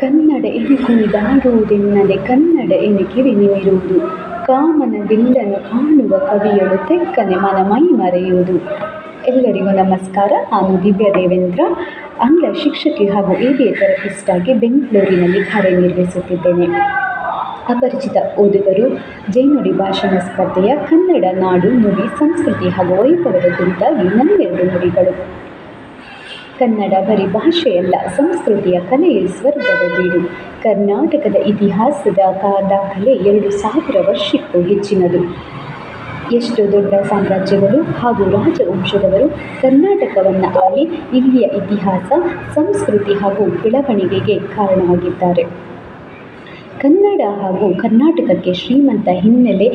ಕನ್ನಡ ಎನೆ ಕುಣಿದಾಡುವುದೆನ್ನದೆ ಕನ್ನಡ ಎನೆ ಕಿವಿ ನಿಮಿರುವುದು ಕಾಮನ ಬಿಲ್ಲನ್ನು ಕಾಣುವ ಕವಿಯಳು ತೆಕ್ಕನೆ ಮನ ಮರೆಯುವುದು. ಎಲ್ಲರಿಗೂ ನಮಸ್ಕಾರ. ನಾನು ದಿವ್ಯ ದೇವೇಂದ್ರ. ಆಂಗ್ಲ ಶಿಕ್ಷಕಿ ಹಾಗೂ ಎ ಬಿ ಥೆರಪಿಸ್ಟ್ ಆಗಿ ಬೆಂಗಳೂರಿನಲ್ಲಿ ಕಾರ್ಯನಿರ್ವಹಿಸುತ್ತಿದ್ದೇನೆ. ಅಪರಿಚಿತ ಓದುಗರು, ಜೈನುಡಿ ಭಾಷಣ ಸ್ಪರ್ಧೆಯ ಕನ್ನಡ ನಾಡು ನುಡಿ ಸಂಸ್ಕೃತಿ ಹಾಗೂ ವೈಭವದ ಕುರಿತಾಗಿ ನನ್ನೆರಡು ನುಡಿಗಳು. ಕನ್ನಡ ಬರಿ ಭಾಷೆಯಲ್ಲ ಸಂಸ್ಕೃತಿಯ ಕಲೆಯ ಸ್ವರ್ಗದ ಬೀಡು. ಕರ್ನಾಟಕದ ಇತಿಹಾಸದ ದಾಖಲೆ ಎರಡು ಸಾವಿರ ವರ್ಷಕ್ಕೂ ಹೆಚ್ಚಿನದು. ಎಷ್ಟು ದೊಡ್ಡ ಸಾಮ್ರಾಜ್ಯಗಳು ಹಾಗೂ ರಾಜವಂಶದವರು ಕರ್ನಾಟಕವನ್ನು ಆಳಿ ಇಲ್ಲಿಯ ಇತಿಹಾಸ, ಸಂಸ್ಕೃತಿ ಹಾಗೂ ಬೆಳವಣಿಗೆಗೆ ಕಾರಣವಾಗಿದ್ದಾರೆ. ಕನ್ನಡ ಹಾಗೂ ಕರ್ನಾಟಕಕ್ಕೆ ಶ್ರೀಮಂತ ಹಿನ್ನೆಲೆ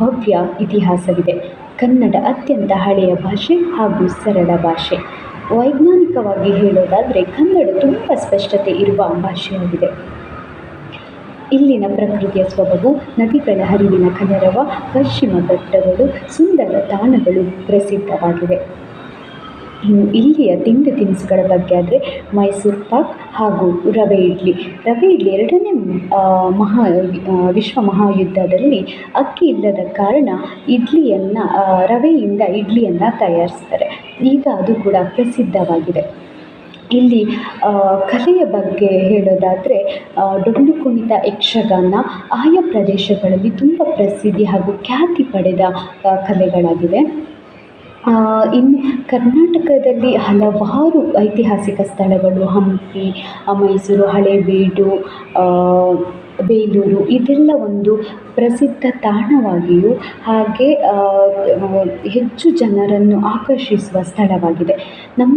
ಭವ್ಯ ಇತಿಹಾಸವಿದೆ. ಕನ್ನಡ ಅತ್ಯಂತ ಹಳೆಯ ಭಾಷೆ ಹಾಗೂ ಸರಳ ಭಾಷೆ. ವೈಜ್ಞಾನಿಕವಾಗಿ ಹೇಳೋದಾದರೆ ಕನ್ನಡ ತುಂಬ ಸ್ಪಷ್ಟತೆ ಇರುವ ಭಾಷೆಯಾಗಿದೆ. ಇಲ್ಲಿನ ಪ್ರಕೃತಿಯ ಸ್ವಭಾವವು ನದಿಗಳ ಹರಿವಿನ ಕನರವ ಪಶ್ಚಿಮ ಘಟ್ಟಗಳು ಸುಂದರ ತಾಣಗಳು ಪ್ರಸಿದ್ಧವಾಗಿವೆ. ಇನ್ನು ಇಲ್ಲಿಯ ತಿಂಡಿ ತಿನಿಸುಗಳ ಬಗ್ಗೆ ಆದರೆ ಮೈಸೂರು ಪಾಕ್ ಹಾಗೂ ರವೆ ಇಡ್ಲಿ. ರವೆ ಇಡ್ಲಿ ಎರಡನೇ ಮಹಾ ವಿಶ್ವ ಮಹಾಯುದ್ಧದಲ್ಲಿ ಅಕ್ಕಿ ಇಲ್ಲದ ಕಾರಣ ಇಡ್ಲಿಯನ್ನು ರವೆಯಿಂದ ಇಡ್ಲಿಯನ್ನು ತಯಾರಿಸ್ತಾರೆ. ಈಗ ಅದು ಕೂಡ ಪ್ರಸಿದ್ಧವಾಗಿದೆ. ಇಲ್ಲಿ ಕಲೆಯ ಬಗ್ಗೆ ಹೇಳೋದಾದರೆ ಡೊಳ್ಳು ಕುಣಿತ ಯಕ್ಷಗಾನ ಆಯಾ ಪ್ರದೇಶಗಳಲ್ಲಿ ತುಂಬ ಪ್ರಸಿದ್ಧಿ ಹಾಗೂ ಖ್ಯಾತಿ ಪಡೆದ ಕಲೆಗಳಾಗಿವೆ. ಇನ್ನು ಕರ್ನಾಟಕದಲ್ಲಿ ಹಲವಾರು ಐತಿಹಾಸಿಕ ಸ್ಥಳಗಳು, ಹಂಪಿ ಮೈಸೂರು ಹಳೇಬೀಡು ಬೇಲೂರು, ಇದೆಲ್ಲ ಒಂದು ಪ್ರಸಿದ್ಧ ತಾಣವಾಗಿಯೂ ಹಾಗೆ ಹೆಚ್ಚು ಜನರನ್ನು ಆಕರ್ಷಿಸುವ ಸ್ಥಳವಾಗಿದೆ. ನಮ್ಮ